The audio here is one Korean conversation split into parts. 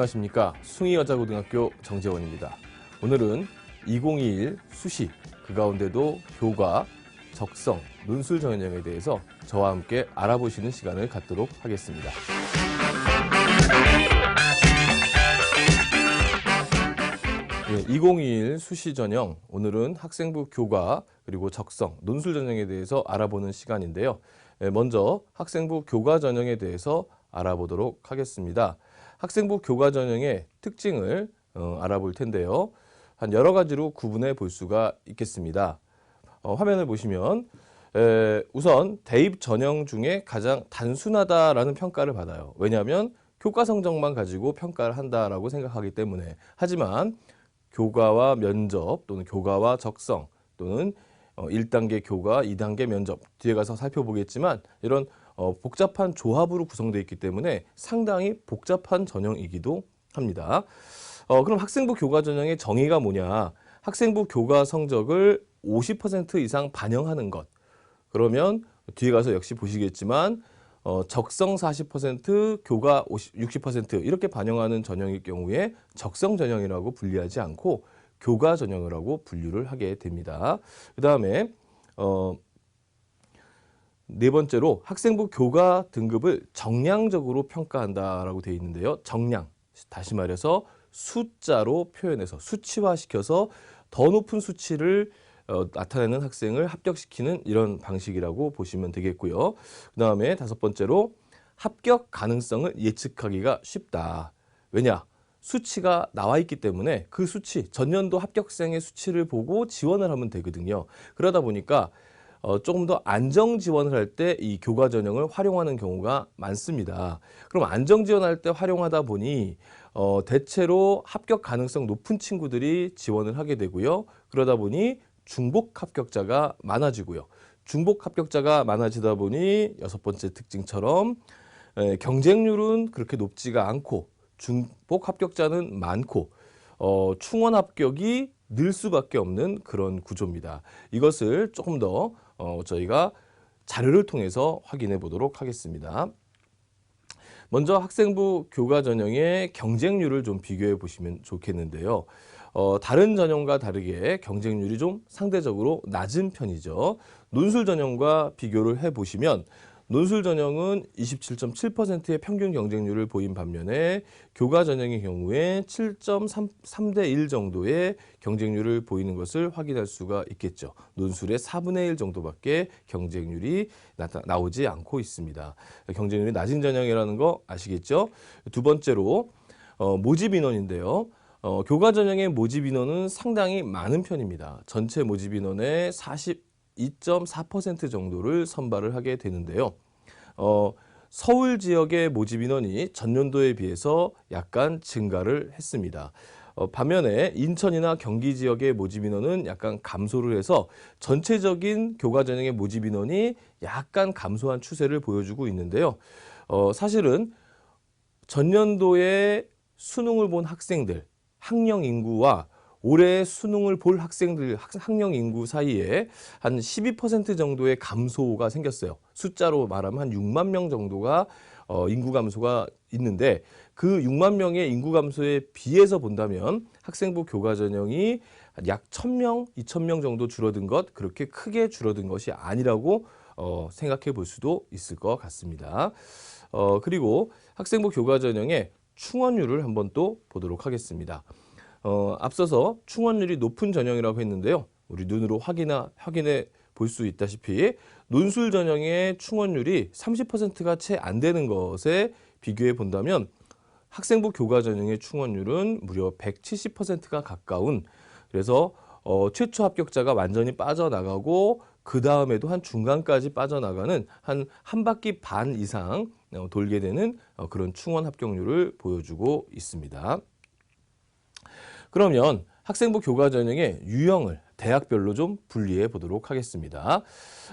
안녕하십니까. 숭이여자고등학교 정재원입니다. 오늘은 2021 수시, 그 가운데도 교과, 적성, 논술 전형에 대해서 저와 함께 알아보시는 시간을 갖도록 하겠습니다. 예, 2021 수시 전형, 오늘은 학생부 교과 그리고 적성, 논술 전형에 대해서 알아보는 시간인데요. 예, 먼저 학생부 교과 전형에 대해서 알아보도록 하겠습니다. 학생부 교과 전형의 특징을 어, 알아볼 텐데요. 한 여러 가지로 구분해 볼 수가 있겠습니다. 어, 화면을 보시면 에, 우선 대입 전형 중에 가장 단순하다라는 평가를 받아요. 왜냐하면 교과 성적만 가지고 평가를 한다라고 생각하기 때문에 하지만 교과와 면접 또는 교과와 적성 또는 어, 1단계 교과, 2단계 면접 뒤에 가서 살펴보겠지만 이런 어, 복잡한 조합으로 구성되어 있기 때문에 상당히 복잡한 전형이기도 합니다. 어, 그럼 학생부 교과 전형의 정의가 뭐냐? 학생부 교과 성적을 50% 이상 반영하는 것. 그러면 뒤에 가서 역시 보시겠지만 어, 적성 40%, 교과 50, 60% 이렇게 반영하는 전형일 경우에 적성 전형이라고 분리하지 않고 교과 전형이라고 분류를 하게 됩니다. 그 다음에 어, 네 번째로 학생부 교과 등급을 정량적으로 평가한다라고 되어 있는데요. 정량 다시 말해서 숫자로 표현해서 수치화시켜서 더 높은 수치를 어, 나타내는 학생을 합격시키는 이런 방식이라고 보시면 되겠고요. 그 다음에 다섯 번째로 합격 가능성을 예측하기가 쉽다. 왜냐? 수치가 나와 있기 때문에 그 수치, 전년도 합격생의 수치를 보고 지원을 하면 되거든요. 그러다 보니까 어, 조금 더 안정 지원을 할 때 이 교과 전형을 활용하는 경우가 많습니다. 그럼 안정 지원할 때 활용하다 보니 어, 대체로 합격 가능성 높은 친구들이 지원을 하게 되고요. 그러다 보니 중복 합격자가 많아지고요. 중복 합격자가 많아지다 보니 여섯 번째 특징처럼 에, 경쟁률은 그렇게 높지가 않고 중복 합격자는 많고 어, 충원 합격이 늘 수밖에 없는 그런 구조입니다. 이것을 조금 더 어, 저희가 자료를 통해서 확인해 보도록 하겠습니다. 먼저 학생부 교과 전형의 경쟁률을 좀 비교해 보시면 좋겠는데요. 어, 다른 전형과 다르게 경쟁률이 좀 상대적으로 낮은 편이죠. 논술 전형과 비교를 해 보시면 논술 전형은 27.7%의 평균 경쟁률을 보인 반면에 교과 전형의 경우에 7.3대 1 정도의 경쟁률을 보이는 것을 확인할 수가 있겠죠. 논술의 4분의 1 정도밖에 경쟁률이 나타, 나오지 않고 있습니다. 경쟁률이 낮은 전형이라는 거 아시겠죠? 두 번째로 어, 모집 인원인데요. 어, 교과 전형의 모집 인원은 상당히 많은 편입니다. 전체 모집 인원의 40 2.4% 정도를 선발을 하게 되는데요. 어, 서울 지역의 모집 인원이 전년도에 비해서 약간 증가를 했습니다. 어, 반면에 인천이나 경기 지역의 모집 인원은 약간 감소를 해서 전체적인 교과 전형의 모집 인원이 약간 감소한 추세를 보여주고 있는데요. 어, 사실은 전년도에 수능을 본 학생들, 학령 인구와 올해 수능을 볼 학생들 학령 인구 사이에 한 12% 정도의 감소가 생겼어요. 숫자로 말하면 한 6만 명 정도가 어, 인구 감소가 있는데 그 6만 명의 인구 감소에 비해서 본다면 학생부 교과 전형이 약 1000명, 2000명 정도 줄어든 것 그렇게 크게 줄어든 것이 아니라고 어, 생각해 볼 수도 있을 것 같습니다. 어, 그리고 학생부 교과 전형의 충원율을 한번 또 보도록 하겠습니다. 어, 앞서서 충원율이 높은 전형이라고 했는데요. 우리 눈으로 확인하, 확인해 볼 수 있다시피 논술 전형의 충원율이 30%가 채 안 되는 것에 비교해 본다면 학생부 교과 전형의 충원율은 무려 170%가 가까운 그래서 어, 최초 합격자가 완전히 빠져나가고 그 다음에도 한 중간까지 빠져나가는 한 한 바퀴 반 이상 어, 돌게 되는 어, 그런 충원 합격률을 보여주고 있습니다. 그러면 학생부 교과 전형의 유형을 대학별로 좀 분리해 보도록 하겠습니다.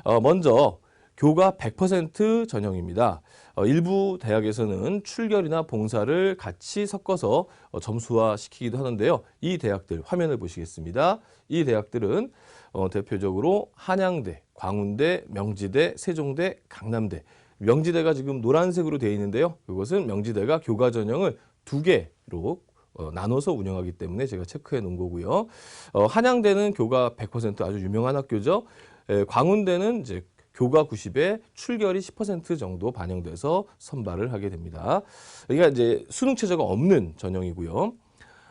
어, 먼저 교과 100% 전형입니다. 어, 일부 대학에서는 출결이나 봉사를 같이 섞어서 어, 점수화 시키기도 하는데요. 이 대학들 화면을 보시겠습니다. 이 대학들은 어, 대표적으로 한양대, 광운대, 명지대, 세종대, 강남대. 명지대가 지금 노란색으로 되어 있는데요. 이것은 명지대가 교과 전형을 두개 교과로 어, 나눠서 운영하기 때문에 제가 체크해 놓은 거고요. 어, 한양대는 교과 100% 아주 유명한 학교죠. 에, 광운대는 이제 교과 90에 출결이 10% 정도 반영돼서 선발을 하게 됩니다. 여기가 이제 수능 최저가 없는 전형이고요.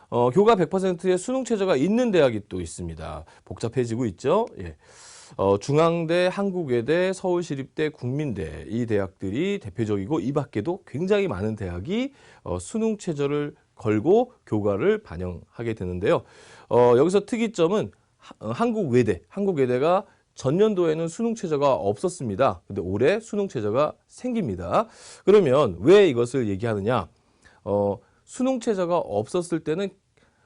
어, 교과 100%의 수능 최저가 있는 대학이 또 있습니다. 복잡해지고 있죠. 예. 어, 중앙대, 한국외대, 서울시립대, 국민대 이 대학들이 대표적이고 이 밖에도 굉장히 많은 대학이 어, 수능 최저를 걸고 교과를 반영하게 되는데요. 어, 여기서 특이점은 하- 어, 한국 외대, 한국 외대가 전년도에는 수능 최저가 없었습니다. 근데 올해 수능 최저가 생깁니다. 그러면 왜 이것을 얘기하느냐? 어, 수능 최저가 없었을 때는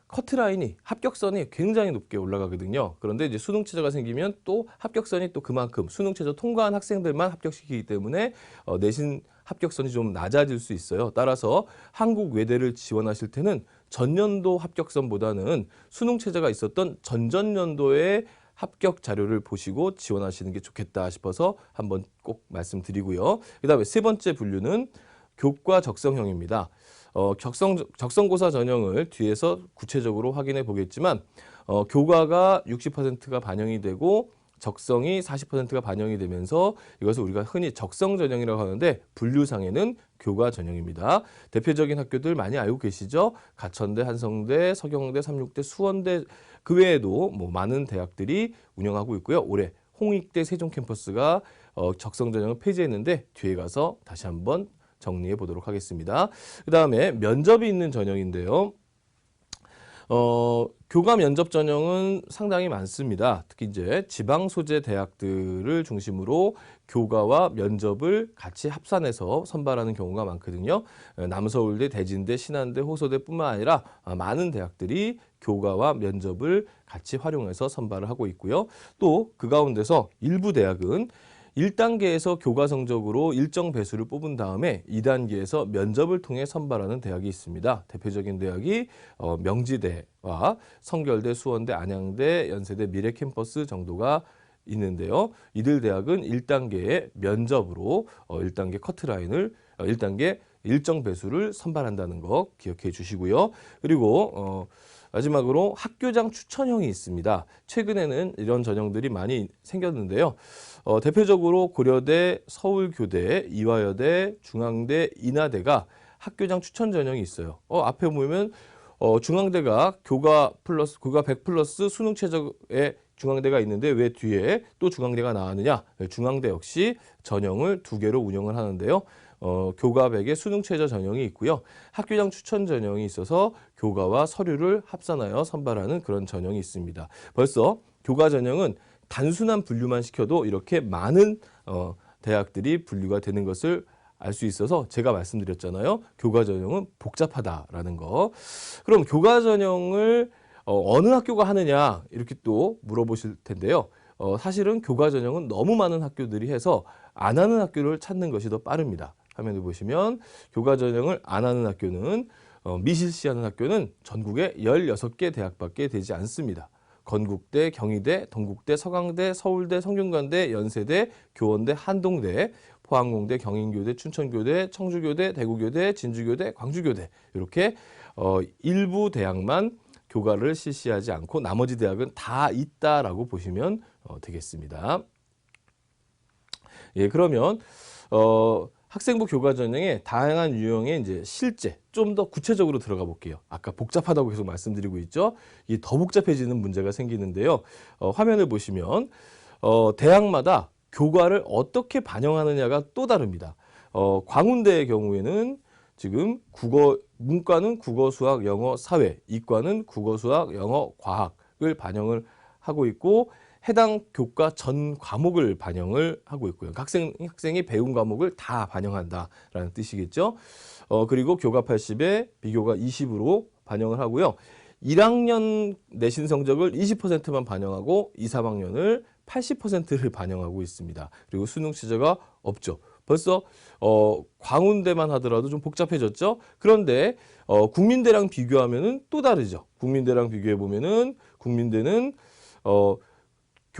커트라인이 합격선이 굉장히 높게 올라가거든요. 그런데 이제 수능 최저가 생기면 또 합격선이 또 그만큼 수능 최저 통과한 학생들만 합격시키기 때문에 어, 내신 합격선이 좀 낮아질 수 있어요. 따라서 한국 외대를 지원하실 때는 전년도 합격선보다는 수능 최저가 있었던 전전년도의 합격 자료를 보시고 지원하시는 게 좋겠다 싶어서 한번 꼭 말씀드리고요. 그 다음에 세 번째 분류는 교과 적성형입니다. 어, 적성, 적성고사 전형을 뒤에서 구체적으로 확인해 보겠지만, 어, 교과가 60%가 반영이 되고, 적성이 40%가 반영이 되면서 이것을 우리가 흔히 적성 전형이라고 하는데 분류상에는 교과 전형입니다. 대표적인 학교들 많이 알고 계시죠? 가천대, 한성대, 서경대, 삼육대, 수원대 그 외에도 뭐 많은 대학들이 운영하고 있고요. 올해 홍익대 세종 캠퍼스가 어, 적성 전형을 폐지했는데 뒤에 가서 다시 한번 정리해 보도록 하겠습니다. 그 다음에 면접이 있는 전형인데요. 어, 교과 면접 전형은 상당히 많습니다. 특히 이제 지방 소재 대학들을 중심으로 교과와 면접을 같이 합산해서 선발하는 경우가 많거든요. 에, 남서울대, 대진대, 신한대, 호서대뿐만 아니라 아, 많은 대학들이 교과와 면접을 같이 활용해서 선발을 하고 있고요. 또 그 가운데서 일부 대학은 1단계에서 교과 성적으로 일정 배수를 뽑은 다음에 2단계에서 면접을 통해 선발하는 대학이 있습니다. 대표적인 대학이 어, 명지대와 성결대, 수원대, 안양대, 연세대, 미래캠퍼스 정도가 있는데요. 이들 대학은 1단계의 면접으로 어, 1단계 커트라인을 어, 1단계 일정 배수를 선발한다는 거 기억해 주시고요. 그리고 어, 마지막으로 학교장 추천형이 있습니다. 최근에는 이런 전형들이 많이 생겼는데요. 어, 대표적으로 고려대, 서울교대, 이화여대, 중앙대, 인하대가 학교장 추천 전형이 있어요. 어, 앞에 보면 어, 중앙대가 교과 플러스 교과 100 플러스 수능 최저의 중앙대가 있는데 왜 뒤에 또 중앙대가 나왔느냐? 네, 중앙대 역시 전형을 두 개로 운영을 하는데요. 어, 교과 100의 수능 최저 전형이 있고요. 학교장 추천 전형이 있어서 교과와 서류를 합산하여 선발하는 그런 전형이 있습니다. 벌써 교과 전형은 단순한 분류만 시켜도 이렇게 많은 어, 대학들이 분류가 되는 것을 알 수 있어서 제가 말씀드렸잖아요. 교과 전형은 복잡하다라는 거. 그럼 교과 전형을 어, 느 학교가 하느냐 이렇게 또 물어보실 텐데요. 어, 사실은 교과 전형은 너무 많은 학교들이 해서 안 하는 학교를 찾는 것이 더 빠릅니다. 화면을 보시면 교과 전형을 안 하는 학교는 어, 미실시하는 학교는 전국에 16개 대학밖에 되지 않습니다. 건국대, 경희대, 동국대, 서강대, 서울대, 성균관대, 연세대, 교원대, 한동대, 포항공대, 경인교대, 춘천교대, 청주교대, 대구교대, 진주교대, 광주교대 이렇게 어, 일부 대학만 교과를 실시하지 않고 나머지 대학은 다 있다라고 보시면 어, 되겠습니다. 예, 그러면 어, 학생부 교과 전형의 다양한 유형의 이제 실제 좀 더 구체적으로 들어가 볼게요. 아까 복잡하다고 계속 말씀드리고 있죠. 이더 복잡해지는 문제가 생기는데요. 어, 화면을 보시면 어, 대학마다 교과를 어떻게 반영하느냐가 또 다릅니다. 어, 광운대의 경우에는 지금 국어 문과는 국어, 수학, 영어, 사회, 이과는 국어, 수학, 영어, 과학을 반영을 하고 있고 해당 교과 전 과목을 반영을 하고 있고요. 학생 학생이 배운 과목을 다 반영한다라는 뜻이겠죠. 어 그리고 교과 80에 비교과 20으로 반영을 하고요. 1학년 내신 성적을 20%만 반영하고 2, 3학년을 80%를 반영하고 있습니다. 그리고 수능 취재가 없죠. 벌써 어, 광운대만 하더라도 좀 복잡해졌죠. 그런데 어, 국민대랑 비교하면 은 또 다르죠. 국민대랑 비교해 보면 은 국민대는 어,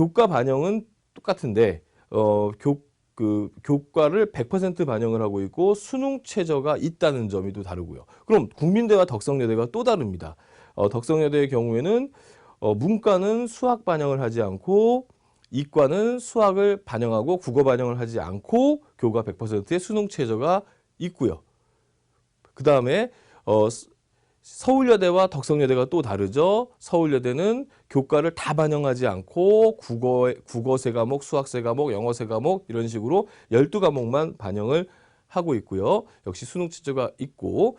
교과 반영은 똑같은데 어, 교, 그 교과를 100% 반영을 하고 있고 수능 최저가 있다는 점이 또 다르고요. 그럼 국민대와 덕성여대가 또 다릅니다. 어, 덕성여대의 경우에는 어, 문과는 수학 반영을 하지 않고 이과는 수학을 반영하고 국어 반영을 하지 않고 교과 100%의 수능 최저가 있고요. 그 다음에 어, 스- 서울여대와 덕성여대가 또 다르죠. 서울여대는 교과를 다 반영하지 않고 국어 국어 세 과목, 수학 세 과목, 영어 세 과목 이런 식으로 12과목만 반영을 하고 있고요. 역시 수능 최저가 있고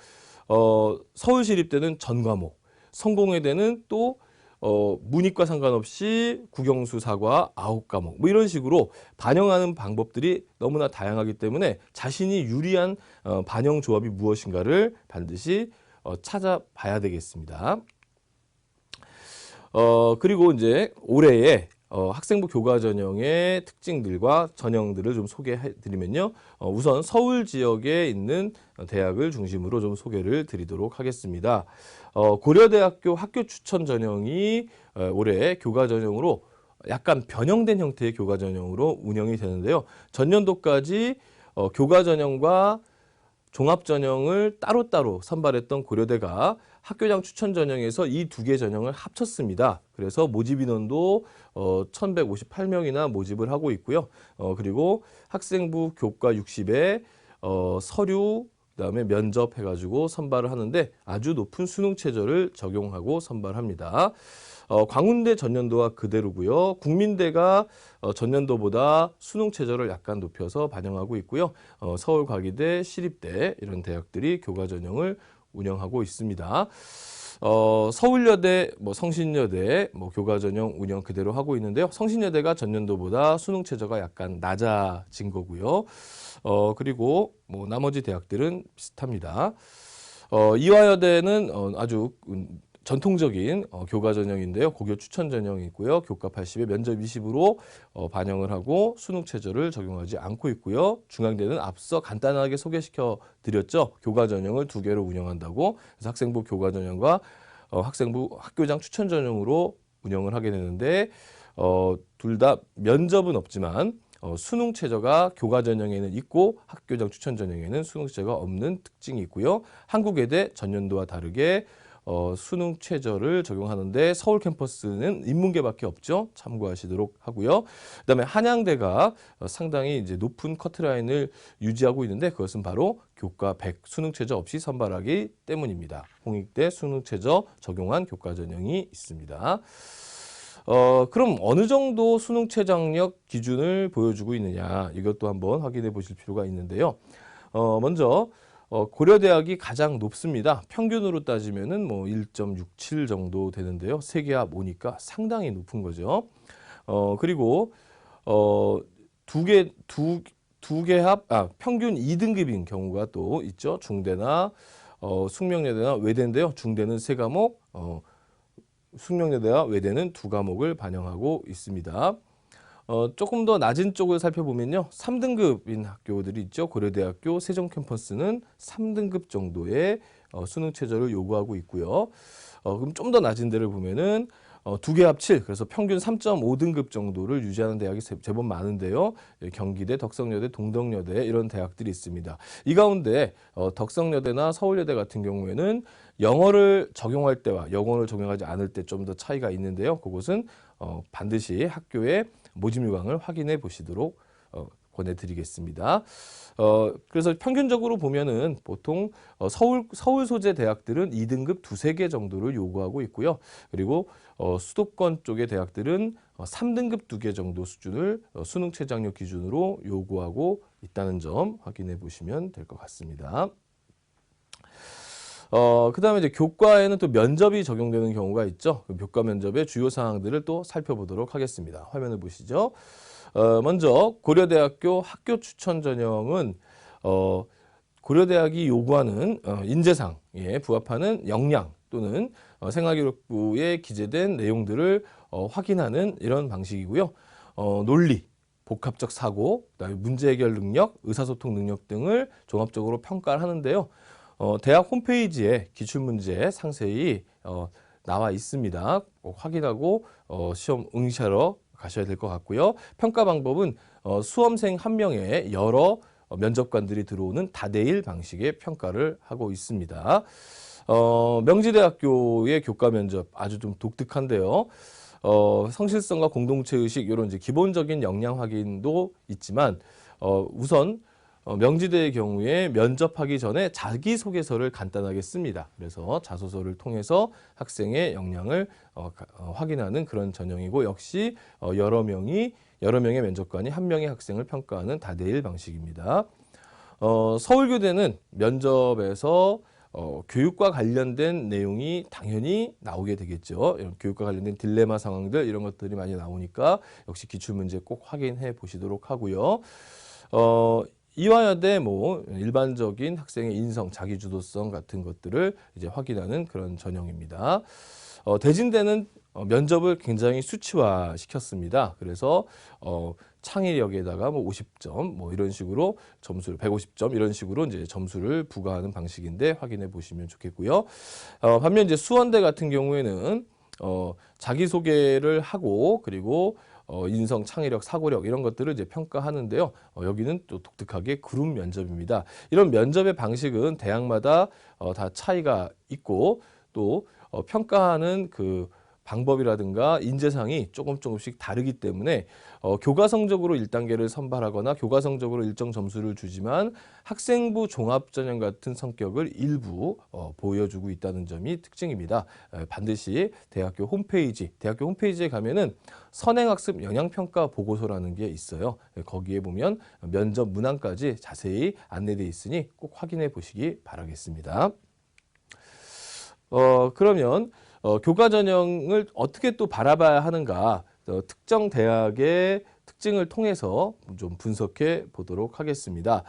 어, 서울시립대는 전 과목, 성공회대는 또 어, 문이과 상관없이 국영수 사과 아홉 과목 뭐 이런 식으로 반영하는 방법들이 너무나 다양하기 때문에 자신이 유리한 어, 반영 조합이 무엇인가를 반드시 어, 찾아봐야 되겠습니다. 어, 그리고 이제 올해의 어, 학생부 교과 전형의 특징들과 전형들을 좀 소개해 드리면요. 어, 우선 서울 지역에 있는 어, 대학을 중심으로 좀 소개를 드리도록 하겠습니다. 어, 고려대학교 학교 추천 전형이 어, 올해 교과 전형으로 약간 변형된 형태의 교과 전형으로 운영이 되는데요. 전년도까지 어, 교과 전형과 종합 전형을 따로따로 선발했던 고려대가 학교장 추천 전형에서 이 두 개 전형을 합쳤습니다. 그래서 모집 인원도 어, 1,158명이나 모집을 하고 있고요. 어, 그리고 학생부 교과 60에 어, 서류 그다음에 면접 해 가지고 선발을 하는데 아주 높은 수능 최저를 적용하고 선발합니다. 어, 광운대 전년도와 그대로고요. 국민대가 어, 전년도보다 수능 최저를 약간 높여서 반영하고 있고요. 어, 서울과기대, 시립대 이런 대학들이 교과 전형을 운영하고 있습니다. 어, 서울여대, 뭐 성신여대, 뭐 교과 전형 운영 그대로 하고 있는데요. 성신여대가 전년도보다 수능 최저가 약간 낮아진 거고요. 어, 그리고 뭐 나머지 대학들은 비슷합니다. 어, 이화여대는 어, 아주 음, 전통적인 어, 교과 전형인데요. 고교 추천 전형이 있고요. 교과 80에 면접 20으로 어, 반영을 하고 수능 최저를 적용하지 않고 있고요. 중앙대는 앞서 간단하게 소개시켜 드렸죠. 교과 전형을 두 개로 운영한다고. 그래서 학생부 교과 전형과 어, 학생부 학교장 추천 전형으로 운영을 하게 되는데 어, 둘 다 면접은 없지만 어, 수능 최저가 교과 전형에는 있고 학교장 추천 전형에는 수능 최저가 없는 특징이 있고요. 한국외대 전년도와 다르게 어, 수능 최저를 적용하는데 서울 캠퍼스는 인문계밖에 없죠. 참고하시도록 하고요. 그다음에 한양대가 어, 상당히 이제 높은 커트라인을 유지하고 있는데 그것은 바로 교과 100 수능 최저 없이 선발하기 때문입니다. 홍익대 수능 최저 적용한 교과 전형이 있습니다. 어, 그럼 어느 정도 수능 최저학력 기준을 보여주고 있느냐 이것도 한번 확인해 보실 필요가 있는데요. 어, 먼저 어, 고려대학이 가장 높습니다. 평균으로 따지면은 뭐 1.67 정도 되는데요. 세계합 오니까 상당히 높은 거죠. 어, 그리고 어, 두 개, 두, 두 개 합, 아, 평균 2등급인 경우가 또 있죠. 중대나 어, 숙명여대나 외대인데요. 중대는 세 과목, 어, 숙명여대와 외대는 두 과목을 반영하고 있습니다. 어, 조금 더 낮은 쪽을 살펴보면요. 3등급인 학교들이 있죠. 고려대학교 세종 캠퍼스는 3등급 정도의 어, 수능 최저를 요구하고 있고요. 어, 그럼 좀 더 낮은 데를 보면은 어, 두개 합칠 그래서 평균 3.5등급 정도를 유지하는 대학이 제- 제법 많은데요. 예, 경기대, 덕성여대, 동덕여대 이런 대학들이 있습니다. 이 가운데 어, 덕성여대나 서울여대 같은 경우에는 영어를 적용할 때와 영어를 적용하지 않을 때 좀 더 차이가 있는데요. 그것은 어, 반드시 학교의 모집 요강을 확인해 보시도록 어, 권해드리겠습니다. 어, 그래서 평균적으로 보면은 보통 어, 서울 서울 소재 대학들은 2등급 두세 개 정도를 요구하고 있고요. 그리고 어, 수도권 쪽의 대학들은 어, 3등급 두 개 정도 수준을 어, 수능 최저학력 기준으로 요구하고 있다는 점 확인해 보시면 될 것 같습니다. 어, 그 다음에 이제 교과에는 또 면접이 적용되는 경우가 있죠. 그 교과 면접의 주요 사항들을 또 살펴보도록 하겠습니다. 화면을 보시죠. 어, 먼저 고려대학교 학교 추천 전형은 어, 고려대학이 요구하는 어, 인재상에 부합하는 역량 또는 어, 생활기록부에 기재된 내용들을 어, 확인하는 이런 방식이고요. 어, 논리, 복합적 사고, 문제 해결 능력, 의사소통 능력 등을 종합적으로 평가를 하는데요. 어, 대학 홈페이지에 기출문제 상세히 어, 나와 있습니다. 꼭 확인하고 어, 시험 응시하러 가셔야 될 것 같고요. 평가 방법은 어, 수험생 한 명에 여러 어, 면접관들이 들어오는 다대일 방식의 평가를 하고 있습니다. 어, 명지대학교의 교과 면접 아주 좀 독특한데요. 어, 성실성과 공동체 의식 이런 이제 기본적인 역량 확인도 있지만 어, 우선 어, 명지대의 경우에 면접하기 전에 자기소개서를 간단하게 씁니다. 그래서 자소서를 통해서 학생의 역량을 어, 가- 어, 확인하는 그런 전형이고 역시 어, 여러 명이 여러 명의 면접관이 한 명의 학생을 평가하는 다대일 방식입니다. 어, 서울교대는 면접에서 어, 교육과 관련된 내용이 당연히 나오게 되겠죠. 이런 교육과 관련된 딜레마 상황들 이런 것들이 많이 나오니까 역시 기출 문제 꼭 확인해 보시도록 하고요. 어, 이화여대 뭐 일반적인 학생의 인성, 자기주도성 같은 것들을 이제 확인하는 그런 전형입니다. 어, 대진대는 어, 면접을 굉장히 수치화 시켰습니다. 그래서 어, 창의력에다가 뭐 50점 뭐 이런 식으로 점수를 150점 이런 식으로 이제 점수를 부과하는 방식인데 확인해 보시면 좋겠고요. 어, 반면 이제 수원대 같은 경우에는 어, 자기 소개를 하고 그리고 어, 인성, 창의력, 사고력 이런 것들을 이제 평가하는데요. 어, 여기는 또 독특하게 그룹 면접입니다. 이런 면접의 방식은 대학마다 어, 다 차이가 있고 또 어, 평가하는 그 방법이라든가 인재상이 조금 조금씩 다르기 때문에 어, 교과 성적으로 1단계를 선발하거나 교과 성적으로 일정 점수를 주지만 학생부 종합전형 같은 성격을 일부 어, 보여주고 있다는 점이 특징입니다. 에, 반드시 대학교 홈페이지, 대학교 홈페이지에 가면은 선행학습 영향평가 보고서라는 게 있어요. 에, 거기에 보면 면접 문항까지 자세히 안내되어 있으니 꼭 확인해 보시기 바라겠습니다. 어, 그러면 어, 교과 전형을 어떻게 또 바라봐야 하는가 어, 특정 대학의 특징을 통해서 좀 분석해 보도록 하겠습니다.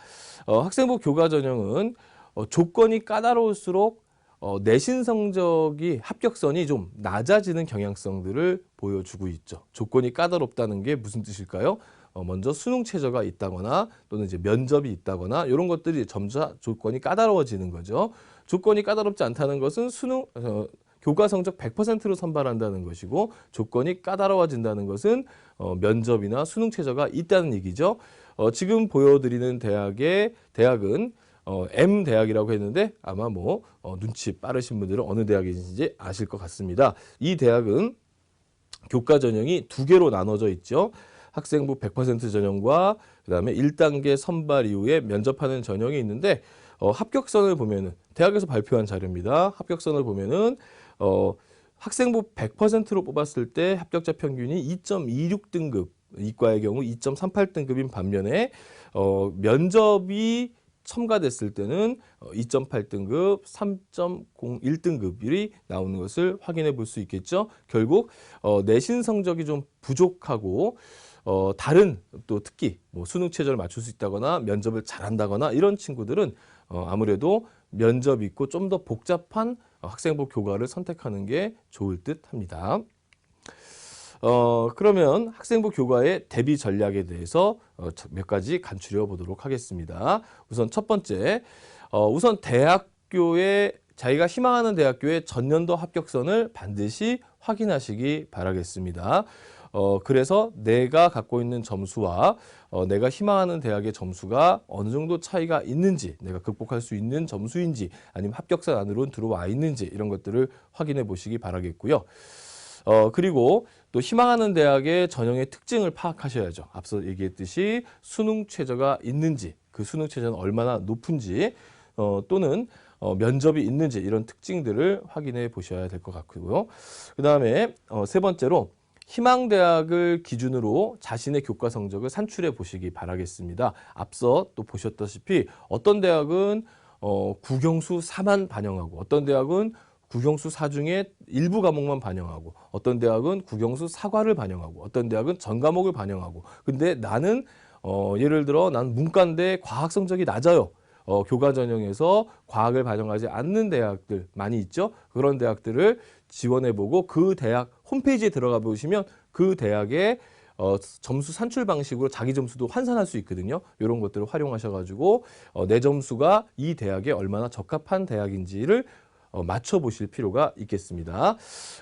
어, 학생부 교과 전형은 어, 조건이 까다로울수록 어, 내신 성적이 합격선이 좀 낮아지는 경향성들을 보여주고 있죠. 조건이 까다롭다는 게 무슨 뜻일까요? 어, 먼저 수능 최저가 있다거나 또는 이제 면접이 있다거나 이런 것들이 점차 조건이 까다로워지는 거죠. 조건이 까다롭지 않다는 것은 수능 어, 교과 성적 100%로 선발한다는 것이고 조건이 까다로워진다는 것은 어, 면접이나 수능 최저가 있다는 얘기죠. 어, 지금 보여드리는 대학의 대학은 어, M 대학이라고 했는데 아마 뭐 어, 눈치 빠르신 분들은 어느 대학인지 아실 것 같습니다. 이 대학은 교과 전형이 두 개로 나눠져 있죠. 학생부 100% 전형과 그다음에 1단계 선발 이후에 면접하는 전형이 있는데 어, 합격선을 보면은 대학에서 발표한 자료입니다. 합격선을 보면은 어, 학생부 100%로 뽑았을 때 합격자 평균이 2.26등급, 이과의 경우 2.38등급인 반면에 어, 면접이 첨가됐을 때는 어, 2.8등급, 3.01등급이 나오는 것을 확인해 볼 수 있겠죠. 결국 어, 내신 성적이 좀 부족하고 어, 다른 또 특기 뭐 수능 최저를 맞출 수 있다거나 면접을 잘한다거나 이런 친구들은 어, 아무래도 면접 있고 좀 더 복잡한 어, 학생부 교과를 선택하는 게 좋을 듯 합니다. 어, 그러면 학생부 교과의 대비 전략에 대해서 어, 몇 가지 간추려 보도록 하겠습니다. 우선 첫 번째, 어, 우선 대학교의 자기가 희망하는 대학교의 전년도 합격선을 반드시 확인하시기 바라겠습니다. 어, 그래서 내가 갖고 있는 점수와 어, 내가 희망하는 대학의 점수가 어느 정도 차이가 있는지, 내가 극복할 수 있는 점수인지, 아니면 합격선 안으로 들어와 있는지 이런 것들을 확인해 보시기 바라겠고요. 어, 그리고 또 희망하는 대학의 전형의 특징을 파악하셔야죠. 앞서 얘기했듯이 수능 최저가 있는지, 그 수능 최저는 얼마나 높은지, 어, 또는 어, 면접이 있는지 이런 특징들을 확인해 보셔야 될 것 같고요. 그 다음에 어, 세 번째로 희망대학을 기준으로 자신의 교과 성적을 산출해 보시기 바라겠습니다. 앞서 또 보셨다시피 어떤 대학은 어, 국영수 4만 반영하고 어떤 대학은 국영수 4 중에 일부 과목만 반영하고 어떤 대학은 국영수 사과를 반영하고 어떤 대학은 전 과목을 반영하고 근데 나는 어, 예를 들어 난 문과인데 과학 성적이 낮아요. 어, 교과 전형에서 과학을 반영하지 않는 대학들 많이 있죠. 그런 대학들을 지원해보고 그 대학 홈페이지에 들어가 보시면 그 대학의 어, 점수 산출 방식으로 자기 점수도 환산할 수 있거든요. 이런 것들을 활용하셔가지고 어, 내 점수가 이 대학에 얼마나 적합한 대학인지를 어, 맞춰보실 필요가 있겠습니다.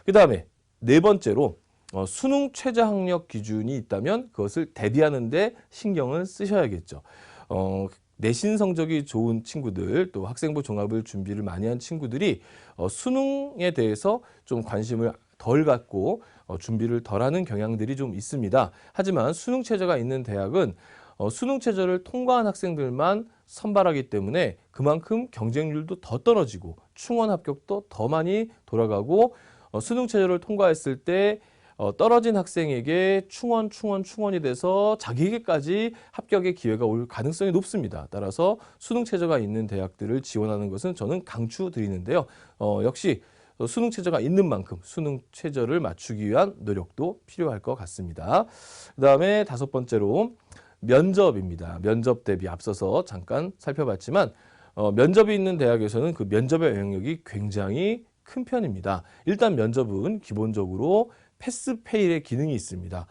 그 다음에 네 번째로 어, 수능 최저 학력 기준이 있다면 그것을 대비하는 데 신경을 쓰셔야겠죠. 어, 내신 성적이 좋은 친구들 또 학생부 종합을 준비를 많이 한 친구들이 어, 수능에 대해서 좀 관심을 덜 갖고 어, 준비를 덜 하는 경향들이 좀 있습니다. 하지만 수능 최저가 있는 대학은 어, 수능 최저를 통과한 학생들만 선발하기 때문에 그만큼 경쟁률도 더 떨어지고 충원 합격도 더 많이 돌아가고 어, 수능 최저를 통과했을 때 어, 떨어진 학생에게 충원, 충원, 충원이 돼서 자기에게까지 합격의 기회가 올 가능성이 높습니다. 따라서 수능 최저가 있는 대학들을 지원하는 것은 저는 강추드리는데요. 어, 역시 어, 수능 최저가 있는 만큼 수능 최저를 맞추기 위한 노력도 필요할 것 같습니다. 그 다음에 다섯 번째로 면접입니다. 면접 대비 앞서서 잠깐 살펴봤지만 어, 면접이 있는 대학에서는 그 면접의 영향력이 굉장히 큰 편입니다. 일단 면접은 기본적으로 패스페일의 기능이 있습니다.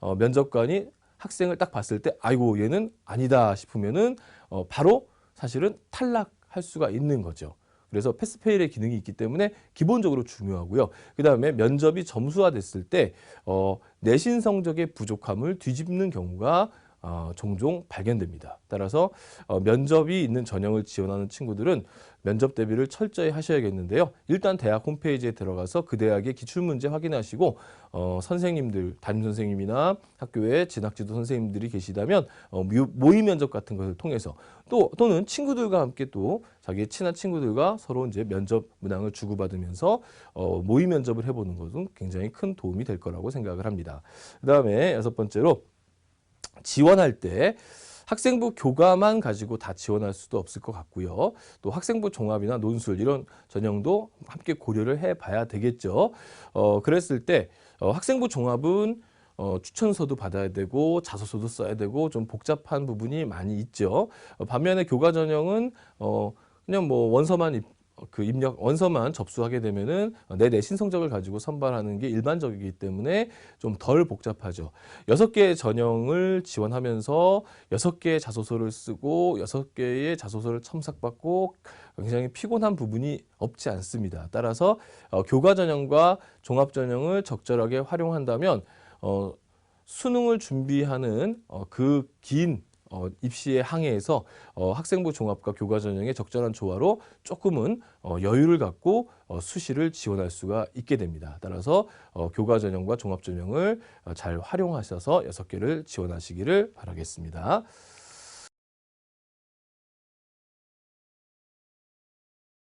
어, 면접관이 학생을 딱 봤을 때 아이고 얘는 아니다 싶으면은 어, 바로 사실은 탈락할 수가 있는 거죠. 그래서 패스페일의 기능이 있기 때문에 기본적으로 중요하고요. 그 다음에 면접이 점수화됐을 때 어, 내신 성적의 부족함을 뒤집는 경우가 어, 종종 발견됩니다. 따라서 어, 면접이 있는 전형을 지원하는 친구들은 면접 대비를 철저히 하셔야겠는데요. 일단 대학 홈페이지에 들어가서 그 대학의 기출문제 확인하시고 어, 선생님들, 담임 선생님이나 학교에 진학지도 선생님들이 계시다면 어, 모- 모의 면접 같은 것을 통해서 또 또는 친구들과 함께 또 자기의 친한 친구들과 서로 이제 면접 문항을 주고받으면서 어, 모의 면접을 해보는 것은 굉장히 큰 도움이 될 거라고 생각을 합니다. 그 다음에 여섯 번째로 지원할 때 학생부 교과만 가지고 다 지원할 수도 없을 것 같고요. 또 학생부 종합이나 논술 이런 전형도 함께 고려를 해봐야 되겠죠. 어, 그랬을 때 어, 학생부 종합은 어, 추천서도 받아야 되고 자소서도 써야 되고 좀 복잡한 부분이 많이 있죠. 어, 반면에 교과 전형은 어, 그냥 뭐 원서만 입, 그 입력 원서만 접수하게 되면은 내 내신 성적을 가지고 선발하는 게 일반적이기 때문에 좀 덜 복잡하죠. 여섯 개의 전형을 지원하면서 여섯 개의 자소서를 쓰고 여섯 개의 자소서를 첨삭받고 굉장히 피곤한 부분이 없지 않습니다. 따라서 어, 교과 전형과 종합 전형을 적절하게 활용한다면 어, 수능을 준비하는 어, 그긴 어, 입시의 항해에서 어, 학생부 종합과 교과 전형의 적절한 조화로 조금은 어, 여유를 갖고 어, 수시를 지원할 수가 있게 됩니다. 따라서 어, 교과 전형과 종합 전형을 어, 잘 활용하셔서 여섯 개를 지원하시기를 바라겠습니다.